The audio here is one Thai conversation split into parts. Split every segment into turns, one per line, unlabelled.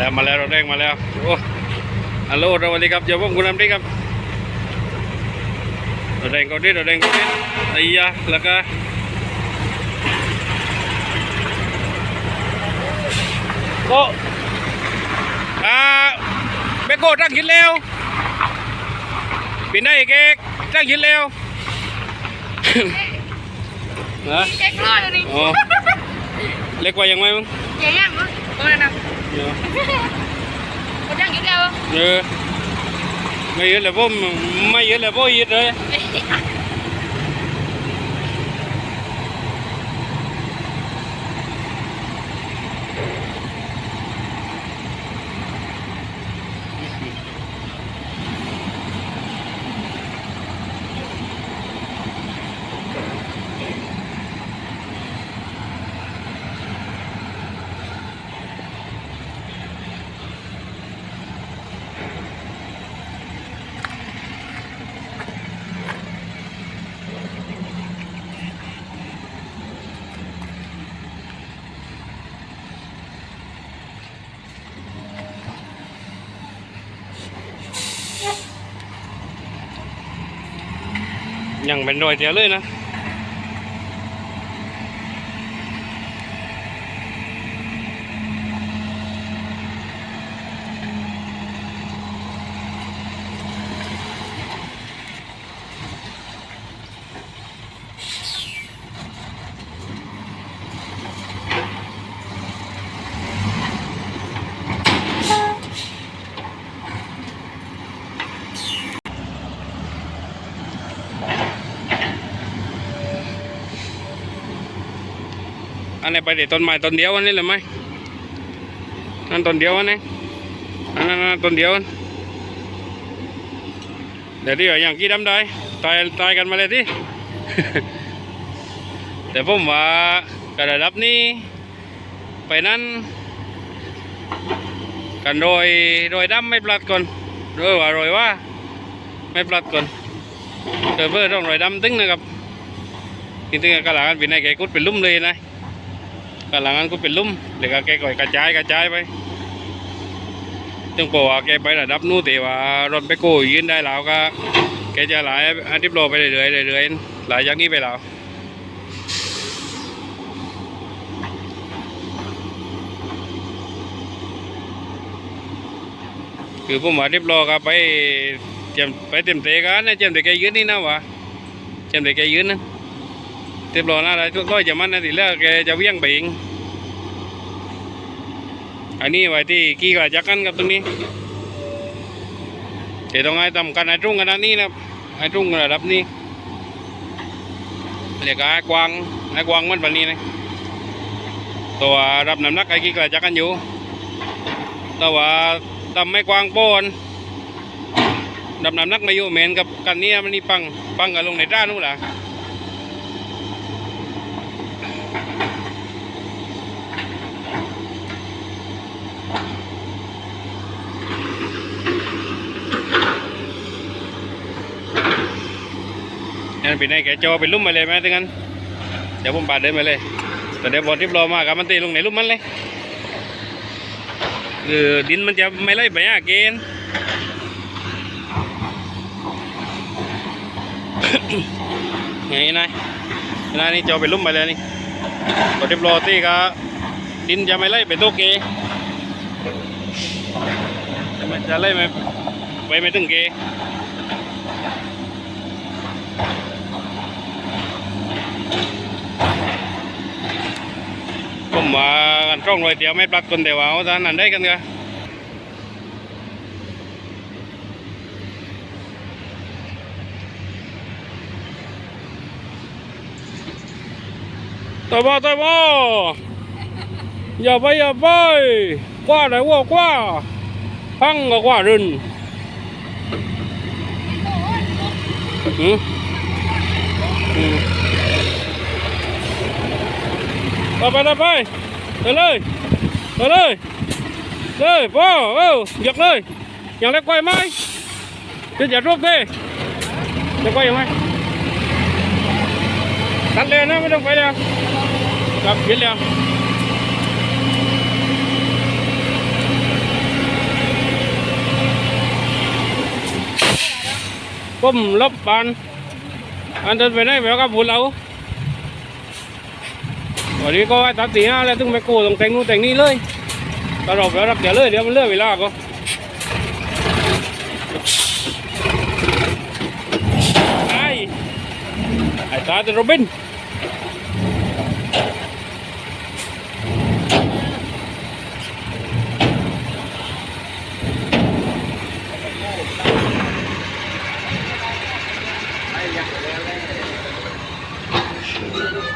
แล้วมาแล้วรถแรงมาแล้วโอ้ฮัลโหลสวัสดีครับเดี๋ยวผมคุณน้ำพริกครับรถแรงก็ดิ้นรถแรงก็ดิ้นไอ้ยาแล้วก็โอ้อ่าเบโก้ตั้งยินแล้วปีนได้เก๊กตั้งยินแล้วฮะ
เจ๊กร้อยเลยนี่
อ๋อเล็กกว่ายังไงมึง
เจ๊ย่างมั้งตัวนั้นนะ
เดี๋ยว
คนย่างอยู่แล้ว
เออไม่เยอะเลยผมไม่เยอะเลยผมเยอะเลย ยังเป็นรอยเดียวเลยนะ นนี้ไปเด็ดต้นไม้ต้นเดียวอันนี้เลยไหมนั่นต้นเดียวอันนี้อันนั้นนั่นต้นเดียวอันเดี๋ยวที่ว่าอย่างกี้ดำได้ตายตายกันมาเลยที่แต่ผมว่ากระดับนี้ ไปนั้นกันโรยโรยดำไม่ปลัดก่อนโรยว่าโรยว่า ไม่ปลัดก่อนเกิดเพื่อต้องโรยดำตึ้งนะครับจริงๆกระหลังกันเป็นไงแกกุดเป็นลุ่มเลยนะ กระหลังกันกุดเป็นลุ่มเดี๋ยวก็แกก่อยกระจายกระจายไปจึงบอกว่าแกไประดับนู้นแต่ว่ารถไปโก้ยืนได้แล้วก็ แกจะหลายอาทิตย์โลไปเรื่อยๆเรื่อยๆหลายจากนี้ไปแล้วคือผมว่าเรียบร้อยครับไปเตรียมไปเต็มเตะกันนะเตรียมแต่แกยืนนี่นะวะเตรียมแต่แกยืนนะ เรียบร้อยนะอะไรทุกร้อยจะมันนะทีแรกแกจะเวี่ยงไปเองอันนี้ไว้ที่กี่กระจักกันครับตรงนี้เดี๋ยวต้องให้ทำกันไอ้ตรุ่งขนาดนี้นะครับไอ้ตรุ่งระดับนี้เรียกไอ้กวางไอ้กวางมันแบบนี้นะตัวรับน้ำหนักไอ้กี่กระจักกันอยู่แต่ว่าทำไม่กวางโป้นดำน้ำหนักไม่อยู่เหม็นกับกันนี้มันนี่ปังปังกับลงในด้านนู้นแหละันเป็นไงแกจอเป็นลุ่มมาเลยไหมถึงนั้นเดี๋ยวผมปาดเดินไปเลย แต่เดี๋ยวบอลทิพย์รอมากับมันตีลงในลุ่มมันเลยคือดินมันจะไม่ไล่ไปอะเกณฑ์ไงนายนายนี่จะเอาไปลุ่มไปเลยนี่ตัวเรียบร้อยที่ก็ดินจะไม่ไล่ไปตัวเกจะไม่จะไล่ไม่ไปไม่ถึงเกผม ว่ากันช่องรอยเดียวไม่ปลักคนแต่ว่าเอาท่านนั้นได้กั Tới lên ơi, lên Lên Vô Vô. Giật lên. Nhận lấy quay mai Chứ giả rút đi. Để quay mai Tắt đèn nó mới đâu quay đâu gặp biết liền Bùm lớp bàn. Anh thân về đây phải có vụ lâu วไหมจะอย่ารูปดิจะไกวไหมตัดเลยนะไม่ต้องไปแล้วครับเห็นแล้วก้มลบบานอันเดินไปไหนไปแล้วก็พูดเราวันนี้ก็ตัดตีห้าแล้วถึงไปโกตรงแต่งนู้นแต่งนี้เลยตลอดแล้วรับเดี๋ยวเลยเดี๋ยวมันเลื่อนเวลาก็ไอ้ไอ้ตาจะโรบิน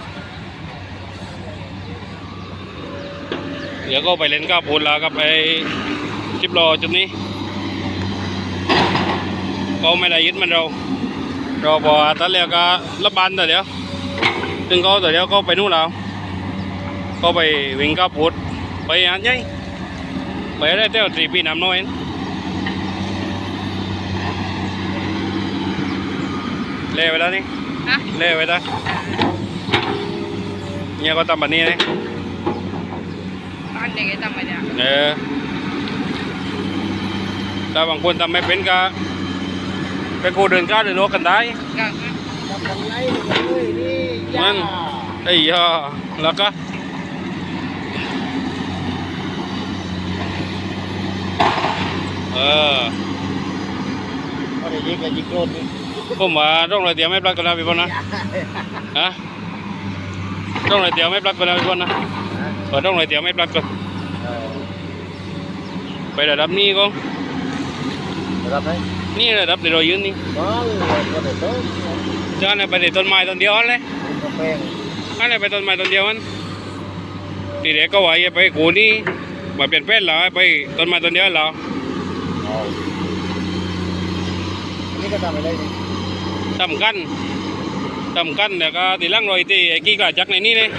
ไปเล่นก้าวปูนแล้วก็ไปจิบรอจุดนี้ก็ไม่ได้ยึดมันเราเราบอกว่าตอนแรกก็รับบานแต่เดี๋ยวถึงก็แต่เดี๋ยวก็ไปนู่นแล้วก็ไปวิ่งก้าวปูนไปอันใหญ่ไปได้เที่ยวสี่ปีน้ำน้อยเล่ไปแล้วนี่
ฮะ
เล่ไปแล้วเนี่ยก็ทำแบบนี้เลย
บ้านเด็กไอ้ทำไมเนี่ย
เออถ้าบางคนทำไม่เป็นก็ไปกูเดินก้าวเดินรถกันได้
ก็
มันไอ้ยาแล้วก็เออ
ก็ได้ยิงกับยิงโกรธนี่
ผมว่าต้องเลยเตี๋ยวไม่ปลักกันนะพี่บอลนะฮะต้องเลยเตี๋ยวไม่ปลักกันนะพี่บอลนะ เออต้องเลยเตี๋ยวไม่ปลักกัน
เออ
ไประดับนี้ก็
รับไหม
นี่ระดับเดี๋ยวเรายืนนี่
น้องก็ได้โต๊ะ
จะอันไหนไปเด็ดต้นไม้ต้นเดียวอันเลย
กาแฟ
อันไหนไปต้นไม้ต้นเดียวมันทีเด็กก็ว่าอย่าไปกูนี่มาเปลี่ยนเป็นเหรอไปต้นไม้ต้นเดียวเหรอ
เอาอันนี้ก็ทำอะไรนี่
ทำกันทำกันเดี๋ยวก็ตีหลังรอยตีไอ้กี้กระจักในนี่เลย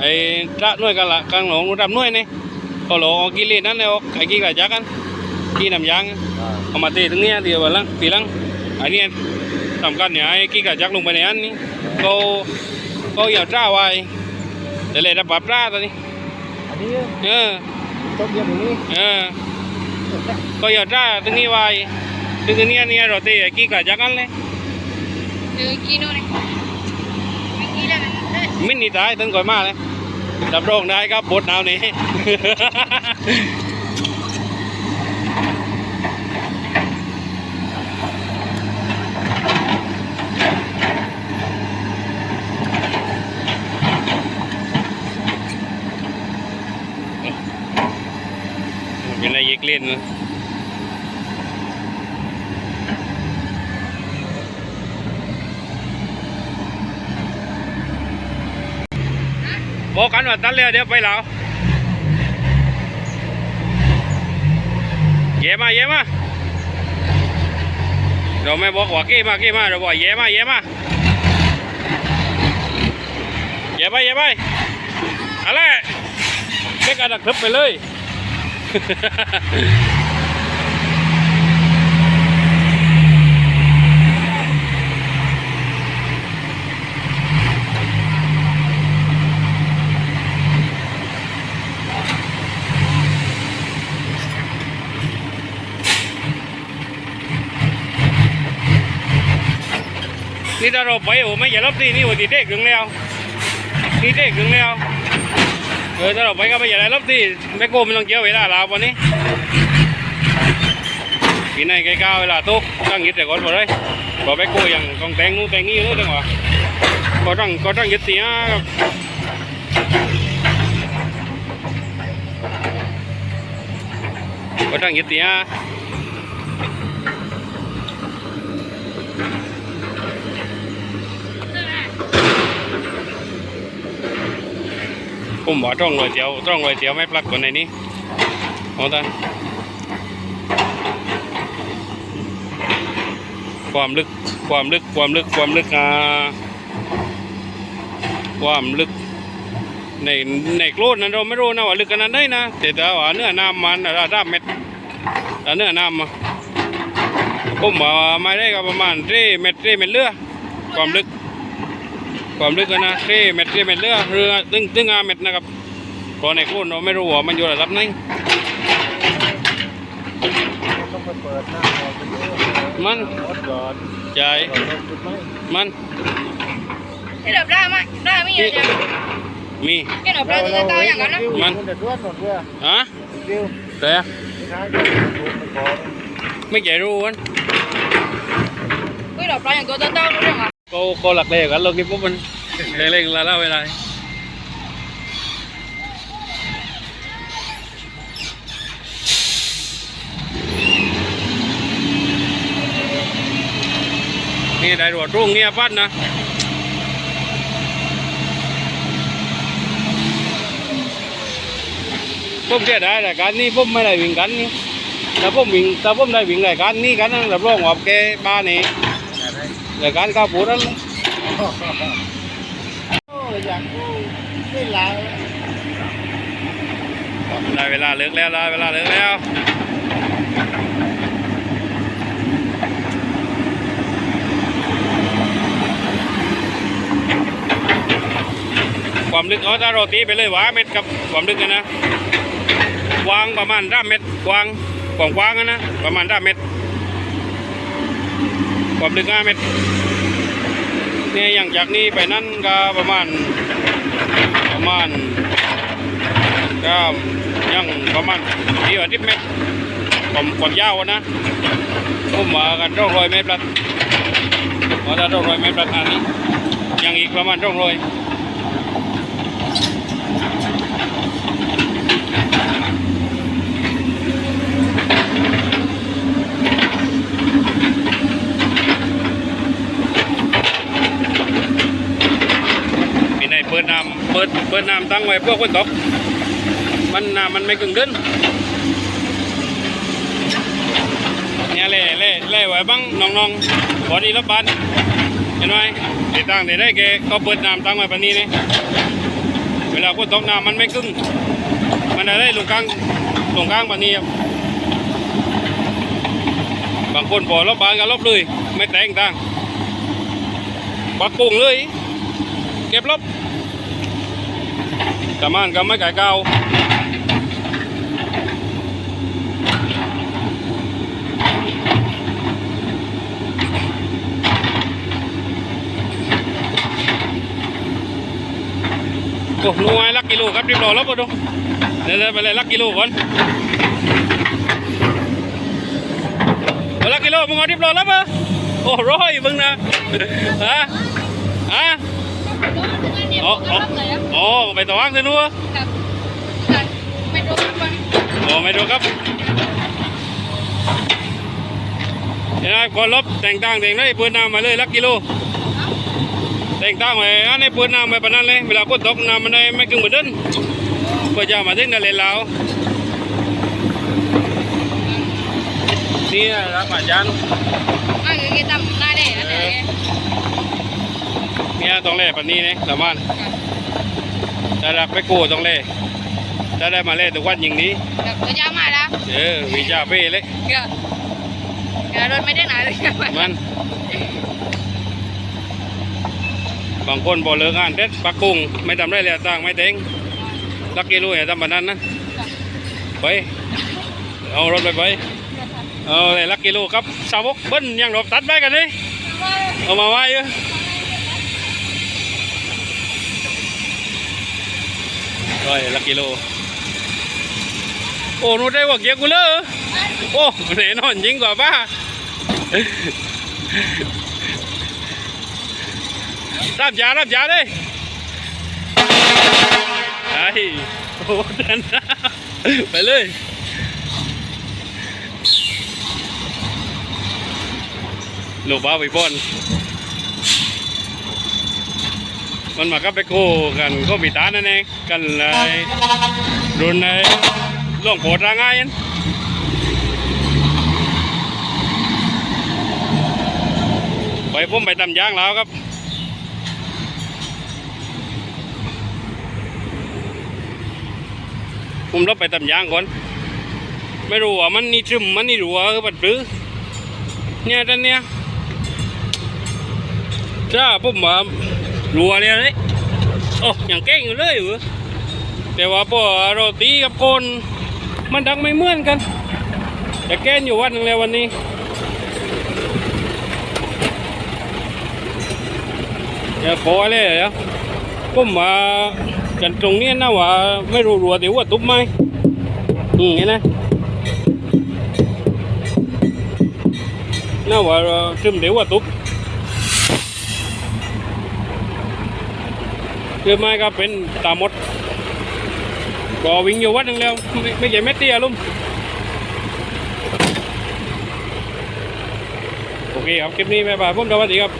ไอ้พระหน่วยกันละกลางหลงรู้ดำหน่วยนี่ก็หลงเอากี้เล่นนั่นเลยเอาไอ้กี้กระจักกันกี้น้ำยาง
อ่า
เอามาตีตรงเนี้ยเดียววันหลังตีหลังไอ้นี่ทำกันเนี่ยไอ้กี้กระจักลงไปในอันนี้ก็ก็อย่าจ้าไว้แต่เลยรับปลาปลาตัวนี้
อันนี้
เออ
ต้มยำอย่างนี้
เออก็อย่าจ้าตรงนี้ไว้ตรงนี้เนี่ยเราตีไอ้กี้กระจักกันเลย
คือกินนู่นนี่ไม่กินได้ไหมเอ้ย
มินนี่ตายตึ ดับโรคได้ครับบทหนาวนี้ เป็นอะไรเยกเล่นนะ บอกกันว่าตัดแล้วเดี๋ยวไปแล้วเย่มาเย่มาเราไม่บอกว่าเก้มาเก้มาเราบอกเย่มาเย่มาเย่ไปเย่ไปอะไรเด็กอันดับทึบไปเลย นี่ถ้าเราไปโอ้ไม่อย่ารับตีนี่โอ้ตีเด็กถึงแล้วนี่เด็กถึงแล้วเออถ้าเราไปก็ไม่อย่ารับตีแม่โกมันต้องเกี่ยวเวลาลาววันนี้ปีไหนใกล้ๆเวลาตุกตั้งยึดแต่ก่อนบ่เลยบ่แม่โกยังต้องแต่งนู่นแต่งนี่นู่นจังหวะก็ต้องก็ต้องยึดเสียครับก็ต้องยึดเสีย ผมบอกต้องรวยเตียวต้องรวยเตียวไม่ปลักกว่าในนี้เอาตาความลึกความลึกความลึกความลึกอ่าความลึกในในโคลนนั้นเราไม่รู้นะว่าลึกขนาดไหนนะแต่ถ้าว่าเนื้อน้ำมันระดับเม็ดแต่เนื้อน้ำอะผมว่าไม่ได้ก็ประมาณเท่เม็ดเท่เม็ดเลือความลึก ความลึกอะนะเท่เม็ดเท่เม็ดเลือเรือตึ้งตึ้งอาเม็ดนะครับเพราะในโคลนเราไม่รู้ว่ามันอยู่ระดับไหน
ต้องไปเปิดหน้าออกไปดู
มัน
รถก่อน
ใจ
ก่อนรถจุดไหม
มัน
ที่เราได้มาได้ไม่เยอะจัง
มี
แค่เราได้ตัวเต่าอย่างนั้นนะ
มัน
มันจะด้วนหมดเพื่อ
ฮะ
ดิว
แต่
ที่ท้ายจะถูกไปก่อน
ไม่ใจรู้กัน
ที่เราได้อย่างตัวเต่ารู้เรื่องอะ
ก็ก็หลักเลยกันลงนี่ปุ๊บมันเร่งๆละล่าเวลานี่ได้รวดรุ่งเนี่ยปั้นนะผมเสียดายรายการนี้ผมไม่ได้วิ่งกันนี่ถ้าผมวิ่งถ้าผมได้วิ่งรายการนี้กันนะรับรองว่าแกบ้านนี่ รายการข้าวปูนั่นเลย
โอ้ย่างไม่ลา
ได้เวลาเลิกแล้วได้เวลาเลิกแล้วความลึกเอาถ้าเราตีไปเลยหวาเม็ดกับความลึกกันนะกว้างประมาณร่าเม็ดกว้างกว้างกว้างนะประมาณร่าเม็ด ความลึก5เมตรเนี่ยอย่างจากนี้ไปนั่นก็ประมาณประมาณก็ยังประมาณที่ว่าทิเมตรผมความยาวอะนะผมมากันร่องรอยเมตรละว่าถ้าร่องรอยเมตรละอันนี้ยังอีกประมาณร่องรอยมีในเปิดน้ำเปิดเปิดน้ำตั้ งไว้พวกคนตก มันน้ำมันไม่กึ่งขึ้นเนี่ยเล่เล่เล่ไว้บ้างน้องๆบอดี้รถบัสเห็นไหมติดตั้งแต่ได้แกก็เปิดน้ำตั้งไว้แบบนี้นี่เวลาฝนตกน้ำมันไม่กึ่งมันจะได้ลงกลางลงกลางแบบนี้ครับบางคนพอรถบัสก็ลบเลยไม่แต่งตั้งปักกุ้งเลย เก็บลับ รีบรอแล้วปะดูเดี๋ยวๆไปเลยลักกิโลก่อนเอาลักกิโลมึงเอารีบรอแล้วปะโอ้ร้อยมึงนะฮะฮะอ๋ออ๋ออ๋อไปตะวังสินัว
ไม่โดนมัน
โอ้ไม่ดูครับเห็นไหมก่อนลบแต่งตั้งแต่งได้ปืนน้ำมาเลยลักกิโล แต่งตั้งไว้อันนี้ปืนน้ำไปปานนั้นเลยเวลาฝนตกน้ำมันได้ไม่กึ่งเหมือนเดิมเพื่อจะเอามาถึงได้เลยแล้วนี่นะครับอาจารย์
อะคือแกทำหน้าได้อันไหน
เนี่ยต้องเล่ปันนี้เนี่ยสามารถถ้ารับไปกู้ต้องเล่ถ้าได้มาเล่ทุกวันอย่างนี้
กับตัวยาวมาแล้ว
เออวิชาเป้เลย
เดี๋ยวเดี๋ยวรถไม่ได้ไหนเลย
มันบางคนพอเลิกงานเด็ดปักกุ้งไม่ทำได้เลยต่างไม่เต็งลักกี้รู้อย่าทำแบบนั้นนะไปเอารถไปไปเอาเลยลักกี้รู้ครับสาวกเบิ้ลยังรบตัดไปกันนี่เอามาไว้เออ ร้อยลักกิโล โอ้หนูได้ว่าเกียร์กูเลยโอ้แน่นอนยิ่งกว่าป้ารับยารับยาเลยไอ้โอ้ดันไปเลยลูกบ้าไปป้อน มันมากับไปโคกันก็มีตานั่นเองกันเลยรุนในล่วงโผล่ร่างง่ายนั่นไปพุ่มไปตำยางแล้วครับผมรับไปตำยางก่อน ไม่รู้ว่ามันนี่ซึมมันนี่รัวเออบัดปรือเนี่ยท่านเนี่ยจ้าผมว่า รัวเนี่ยเลยโอ้ยังเก่งอยู่เลยเหรอแต่ว่าพอเราตีกับคนมันดังไม่เหมือนกันจะแก้นอยู่วันหนึ่งแล้ววันนี้อย่าขอเลยเหรอผมว่ากันตรงนี้นะว่าไม่รู้รัวเดี๋ยวว่าตุ๊บไหมอืมเห็นไหมน่าว่าซึมเดี๋ยวว่าตุ๊บ คือไม่ก็เป็นตามดก็วิ่งอยู่วัดนึงแล้ว ไม่ไม่ใช่เม็ดเตี้ยลุมโอเคครับคลิปนี้บ๊ายบายผมสวัสดีครับ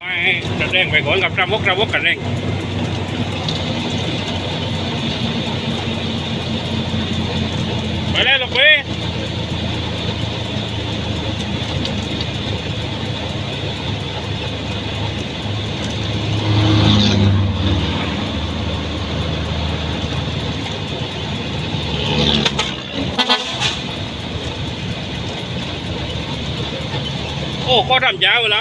ไปจะแดงไปก่อนกับระวกระวกกันเร่งไปเลยลูกพี่ โอ้ก็ทำยาวเวล